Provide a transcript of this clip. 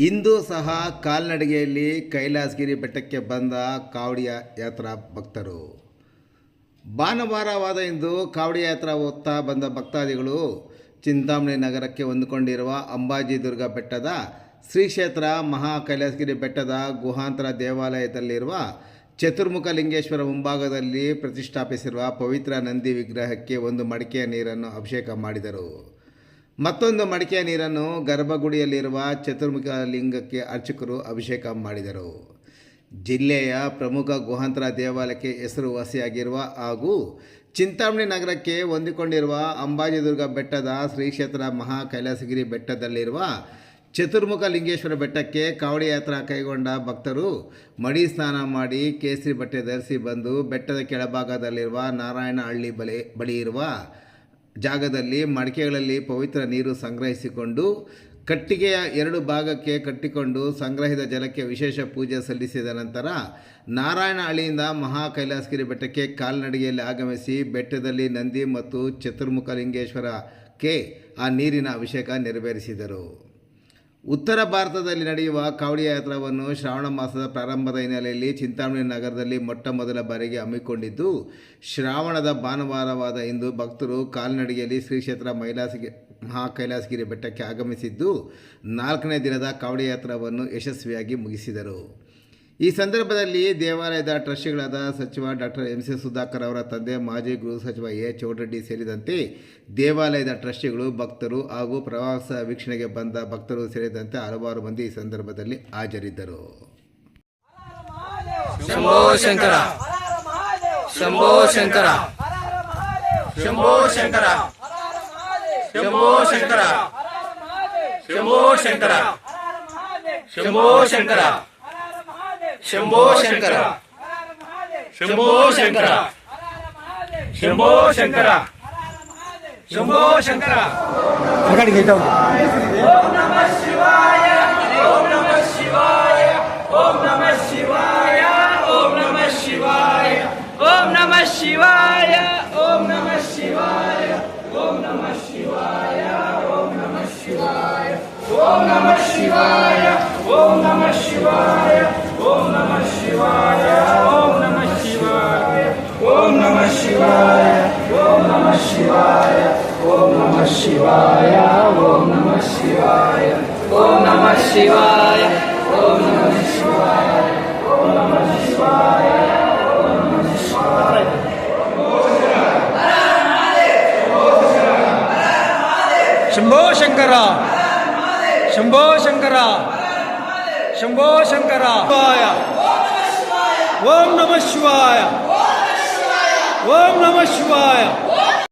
ಇಂದು ಸಹ ಕಾಲ್ನಡಿಗೆಯಲ್ಲಿ ಕೈಲಾಸಗಿರಿ ಬೆಟ್ಟಕ್ಕೆ ಬಂದ ಕಾವಡಿಯ ಯಾತ್ರಾ ಭಕ್ತರು. ಭಾನುವಾರವಾದ ಇಂದು ಕಾವಡಿ ಯಾತ್ರಾ ಹೋಗ್ತಾ ಬಂದ ಭಕ್ತಾದಿಗಳು ಚಿಂತಾಮಣಿ ನಗರಕ್ಕೆ ಹೊಂದಿಕೊಂಡಿರುವ ಅಂಬಾಜಿ ದುರ್ಗ ಬೆಟ್ಟದ ಶ್ರೀ ಕ್ಷೇತ್ರ ಮಹಾ ಕೈಲಾಸಗಿರಿ ಬೆಟ್ಟದ ಗುಹಾಂತರ ದೇವಾಲಯದಲ್ಲಿರುವ ಚತುರ್ಮುಖ ಲಿಂಗೇಶ್ವರ ಮುಂಭಾಗದಲ್ಲಿ ಪ್ರತಿಷ್ಠಾಪಿಸಿರುವ ಪವಿತ್ರ ನಂದಿ ವಿಗ್ರಹಕ್ಕೆ ಒಂದು ಮಡಿಕೆಯ ನೀರನ್ನು ಅಭಿಷೇಕ ಮಾಡಿದರು. ಮತ್ತೊಂದು ಮಡಿಕೆಯ ನೀರನ್ನು ಗರ್ಭಗುಡಿಯಲ್ಲಿರುವ ಚತುರ್ಮುಖ ಲಿಂಗಕ್ಕೆ ಅರ್ಚಕರು ಅಭಿಷೇಕ ಮಾಡಿದರು. ಜಿಲ್ಲೆಯ ಪ್ರಮುಖ ಗುಹಾಂತರ ದೇವಾಲಯಕ್ಕೆ ಹೆಸರುವಾಸಿಯಾಗಿರುವ ಹಾಗೂ ಚಿಂತಾಮಣಿ ನಗರಕ್ಕೆ ಹೊಂದಿಕೊಂಡಿರುವ ಅಂಬಾಜಿದುರ್ಗ ಬೆಟ್ಟದ ಶ್ರೀ ಕ್ಷೇತ್ರ ಮಹಾ ಕೈಲಾಸಗಿರಿ ಬೆಟ್ಟದಲ್ಲಿರುವ ಚತುರ್ಮುಖ ಲಿಂಗೇಶ್ವರ ಬೆಟ್ಟಕ್ಕೆ ಕಾವಡಿ ಯಾತ್ರಾ ಕೈಗೊಂಡ ಭಕ್ತರು ಮಡಿ ಸ್ನಾನ ಮಾಡಿ ಕೇಸರಿ ಬಟ್ಟೆ ಧರಿಸಿ ಬಂದು ಬೆಟ್ಟದ ಕೆಳಭಾಗದಲ್ಲಿರುವ ನಾರಾಯಣಹಳ್ಳಿ ಬಳಿ ಬಳಿ ಇರುವ ಜಾಗದಲ್ಲಿ ಮಡಿಕೆಗಳಲ್ಲಿ ಪವಿತ್ರ ನೀರು ಸಂಗ್ರಹಿಸಿಕೊಂಡು ಕಟ್ಟಿಗೆಯ ಎರಡು ಭಾಗಕ್ಕೆ ಕಟ್ಟಿಕೊಂಡು ಸಂಗ್ರಹಿತ ಜಲಕ್ಕೆ ವಿಶೇಷ ಪೂಜೆ ಸಲ್ಲಿಸಿದ ನಂತರ ನಾರಾಯಣಹಳ್ಳಿಯಿಂದ ಮಹಾ ಕೈಲಾಸಗಿರಿ ಬೆಟ್ಟಕ್ಕೆ ಕಾಲ್ನಡಿಗೆಯಲ್ಲಿ ಆಗಮಿಸಿ ಬೆಟ್ಟದಲ್ಲಿ ನಂದಿ ಮತ್ತು ಚತುರ್ಮುಖ ಲಿಂಗೇಶ್ವರಕ್ಕೆ ಆ ನೀರಿನ ಅಭಿಷೇಕ ನೆರವೇರಿಸಿದರು. ಉತ್ತರ ಭಾರತದಲ್ಲಿ ನಡೆಯುವ ಕಾವಡಿ ಯಾತ್ರಾವನ್ನು ಶ್ರಾವಣ ಮಾಸದ ಪ್ರಾರಂಭದ ಹಿನ್ನೆಲೆಯಲ್ಲಿ ಚಿಂತಾಮಣಿ ನಗರದಲ್ಲಿ ಮೊಟ್ಟ ಮೊದಲ ಬಾರಿಗೆ ಹಮ್ಮಿಕೊಂಡಿದ್ದು, ಶ್ರಾವಣದ ಭಾನುವಾರವಾದ ಇಂದು ಭಕ್ತರು ಕಾಲ್ನಡಿಗೆಯಲ್ಲಿ ಶ್ರೀ ಕ್ಷೇತ್ರ ಮೈಲಾಸಗಿ ಮಹಾ ಕೈಲಾಸಗಿರಿ ಬೆಟ್ಟಕ್ಕೆ ಆಗಮಿಸಿದ್ದು, ನಾಲ್ಕನೇ ದಿನದ ಕಾವಡಿ ಯಾತ್ರಾವನ್ನು ಯಶಸ್ವಿಯಾಗಿ ಮುಗಿಸಿದರು. ಈ ಸಂದರ್ಭದಲ್ಲಿ ದೇವಾಲಯದ ಟ್ರಸ್ಟಿಗಳಾದ ಸಚಿವ ಡಾಕ್ಟರ್ ಎಂ ಸಿ ಸುಧಾಕರ್ ಅವರ ತಂದೆ, ಮಾಜಿ ಗೃಹ ಸಚಿವ ಎ ಚೌಡರೆಡ್ಡಿ ಸೇರಿದಂತೆ ದೇವಾಲಯದ ಟ್ರಸ್ಟಿಗಳು, ಭಕ್ತರು ಹಾಗೂ ಪ್ರವಾಸ ವೀಕ್ಷಣೆಗೆ ಬಂದ ಭಕ್ತರು ಸೇರಿದಂತೆ ಹಲವಾರು ಮಂದಿ ಈ ಸಂದರ್ಭದಲ್ಲಿ ಹಾಜರಿದ್ದರು. ಶಂಭೋ ಶಂಕರ. ಶಂಕರ. ಶಂಭೋ ಶಂಕರ. ಶಂಭೋ ಶಂಕರ. ಶಂಕರ. శంభో శంకర శంభో శంకర శంభో శంకర శంభో శంకర అక్కడికి ఓం నమ శివాయ ఓం నమ శివాయ ఓం నమ శివాయ ఓం నమ శివాయ ఓం నమ శివాయ ఓం నమ శివాయ ఓం నమ శివాయ ఓం నమ శివాయ ఓం నమ శివాయ శంభో శంకర శంభో శంకర. శంభో శంకర. ఓం నమ శివాయ. ఓం నమ శివాయ.